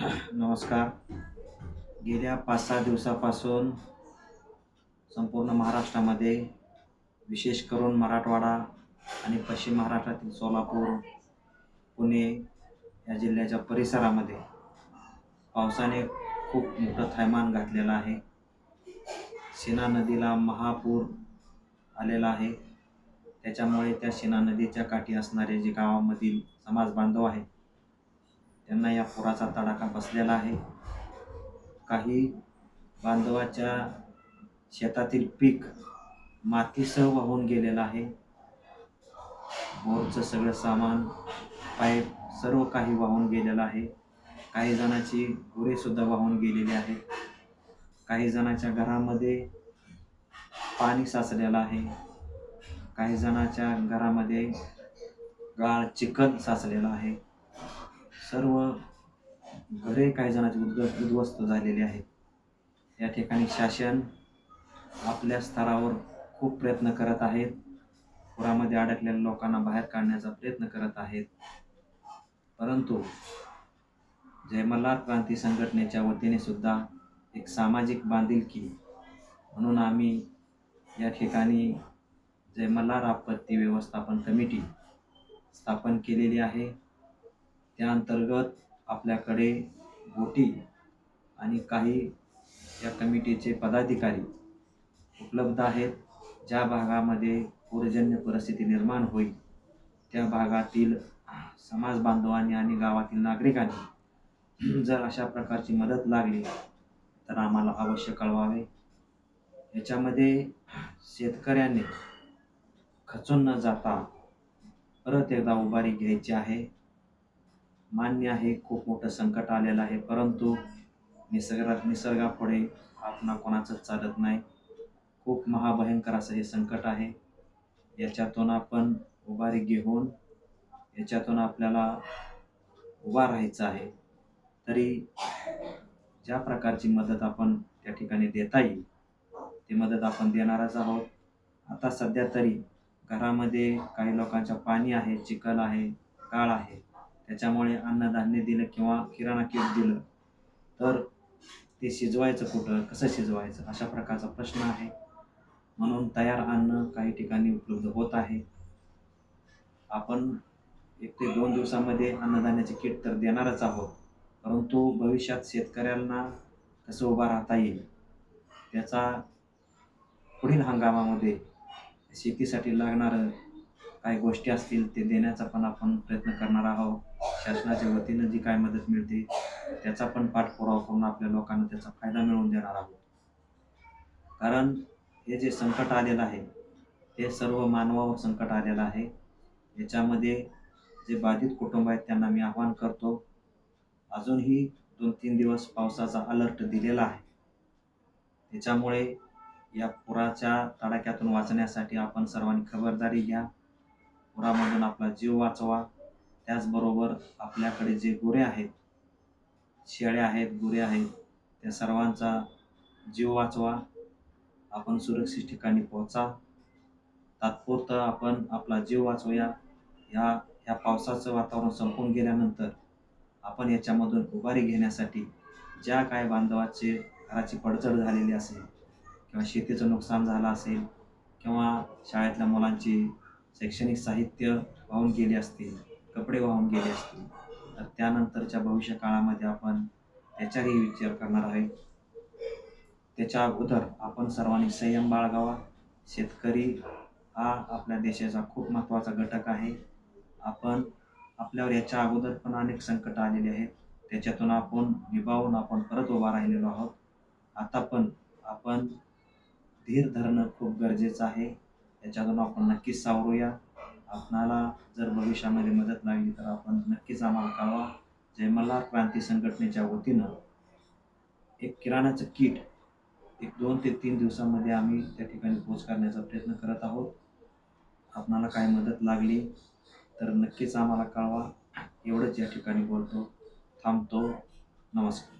नमस्कार. गेल्या पाच सहा दिवसापासून संपूर्ण महाराष्ट्रामध्ये विशेष करून मराठवाडा आणि पश्चिम महाराष्ट्रातील सोलापूर पुणे या जिल्ह्याच्या परिसरामध्ये पावसाने खूप मोठं थैमान घातलेलं आहे. सीना नदीला महापूर आलेला आहे. त्याच्यामुळे त्या सीना नदीच्या काठी असणारे जे गावामधील समाज बांधव आहे त्यांना या पुराचा तडाखा बसलेला आहे. काही बांधवाच्या शेतातील पीक मातीसह वाहून गेलेलं आहे. बोरचं सगळं सामान पाईप सर्व काही वाहून गेलेलं आहे. काही जणांची गुरेसुद्धा वाहून गेलेली आहेत काही जणांच्या घरामध्ये पाणी साचलेलं आहे. काही जणांच्या घरामध्ये गाळ चिकन साचलेला आहे. सर्व घरे काही जणांचे उद्ध उद्ध्वस्त झालेली आहेत. या ठिकाणी शासन आपल्या स्तरावर खूप प्रयत्न करत आहेत. पुरामध्ये अडकलेल्या लोकांना बाहेर काढण्याचा प्रयत्न करत आहेत. परंतु जयमल्हार क्रांती संघटनेच्या वतीने सुद्धा एक सामाजिक बांधिलकी म्हणून आम्ही या ठिकाणी जयमल्हार आपत्ती व्यवस्थापन कमिटी स्थापन केलेली आहे. त्या अंतर्गत आपल्याकडे बोटी आणि काही या कमिटीचे पदाधिकारी उपलब्ध आहेत. ज्या भागामध्ये पूरजन्य परिस्थिती निर्माण होईल त्या भागातील समाज बांधवांनी आणि गावातील नागरिकांनी जर अशा प्रकारची मदत लागली तर आम्हाला अवश्य कळवावे. याच्यामध्ये शेतकऱ्यांनी खचून न जाता परत एकदा उभारी घ्यायची आहे. मान्य आहे खूप मोठं संकट आलेलं आहे परंतु निसर्गात निसर्गापुढे आपणा कोणाचंच चालत नाही. खूप महाभयंकर असं हे संकट आहे. याच्यातून आपण उभारी घेऊन याच्यातून आपल्याला उभा राहायचं आहे. तरी ज्या प्रकारची मदत आपण त्या ठिकाणी देता येईल ती मदत आपण देणारच आहोत. आता सध्या तरी घरामध्ये काही लोकांच्या पाणी आहे चिखल आहे गाळ आहे. त्याच्यामुळे अन्नधान्य दिलं किंवा किराणा किट दिलं तर ते शिजवायचं कुठं? कसं शिजवायचं? अशा प्रकारचा प्रश्न आहे. म्हणून तयार अन्न काही ठिकाणी उपलब्ध होत आहे. आपण एक ते दोन दिवसामध्ये अन्नधान्याचे किट तर देणारच आहोत परंतु भविष्यात शेतकऱ्यांना कसं उभा राहता येईल? त्याचा पुढील हंगामामध्ये शेतीसाठी लागणारं काही गोष्टी असतील ते देण्याचा पण आपण प्रयत्न करणार आहोत. शासनाच्या वतीनं जी काय मदत मिळते त्याचा पण पाठपुरावा करून आपल्या लोकांना त्याचा फायदा मिळवून देणार आहोत. कारण हे जे संकट आलेलं आहे हे सर्व मानवावर संकट आलेलं आहे. याच्यामध्ये जे बाधित कुटुंब आहेत त्यांना मी आवाहन करतो अजूनही दोन तीन दिवस पावसाचा अलर्ट दिलेला आहे. त्याच्यामुळे या पुराच्या तडाख्यातून वाचण्यासाठी आपण सर्वांनी खबरदारी घ्या. पुरामधून आपला जीव वाचवा. त्याचबरोबर आपल्याकडे जे गुरे आहेत शेळ्या आहेत गुरे आहेत त्या सर्वांचा जीव वाचवा. आपण सुरक्षित ठिकाणी पोहोचा. तात्पुरतं आपण आपला जीव वाचवूया. ह्या ह्या पावसाचं वातावरण संपून गेल्यानंतर आपण याच्यामधून उभारी घेण्यासाठी ज्या काय बांधवाचे घराची पडझड झालेली असेल किंवा शेतीचं नुकसान झालं असेल किंवा शाळेतल्या मुलांची शैक्षणिक साहित्य वाहून गेली असतील कपडे वाहून गेले असतील तर त्यानंतरच्या भविष्य काळामध्ये आपण त्याचाही विचार करणार आहे. त्याच्या अगोदर आपण सर्वांनी संयम बाळगावा. शेतकरी हा आपल्या देशाचा खूप महत्त्वाचा घटक आहे. आपण आपल्यावर याच्या अगोदर पण अनेक संकट आलेली आहेत. त्याच्यातून आपण निभावून आपण परत उभा राहिलेलो आहोत. आता पण आपण धीर धरणं खूप गरजेचं आहे. याच्यातून आपण नक्कीच सावरूया. आपणाला जर भविष्यामध्ये मदत लागली तर आपण नक्कीच आम्हाला कळवा. जय मल्हार क्रांती संघटनेच्या वतीनं एक किराणाचं किट एक दोन ते तीन दिवसामध्ये आम्ही त्या ठिकाणी पोच करण्याचा प्रयत्न करत आहोत. आपणाला काय मदत लागली तर नक्कीच आम्हाला कळवा. एवढंच या ठिकाणी बोलतो थांबतो. नमस्कार.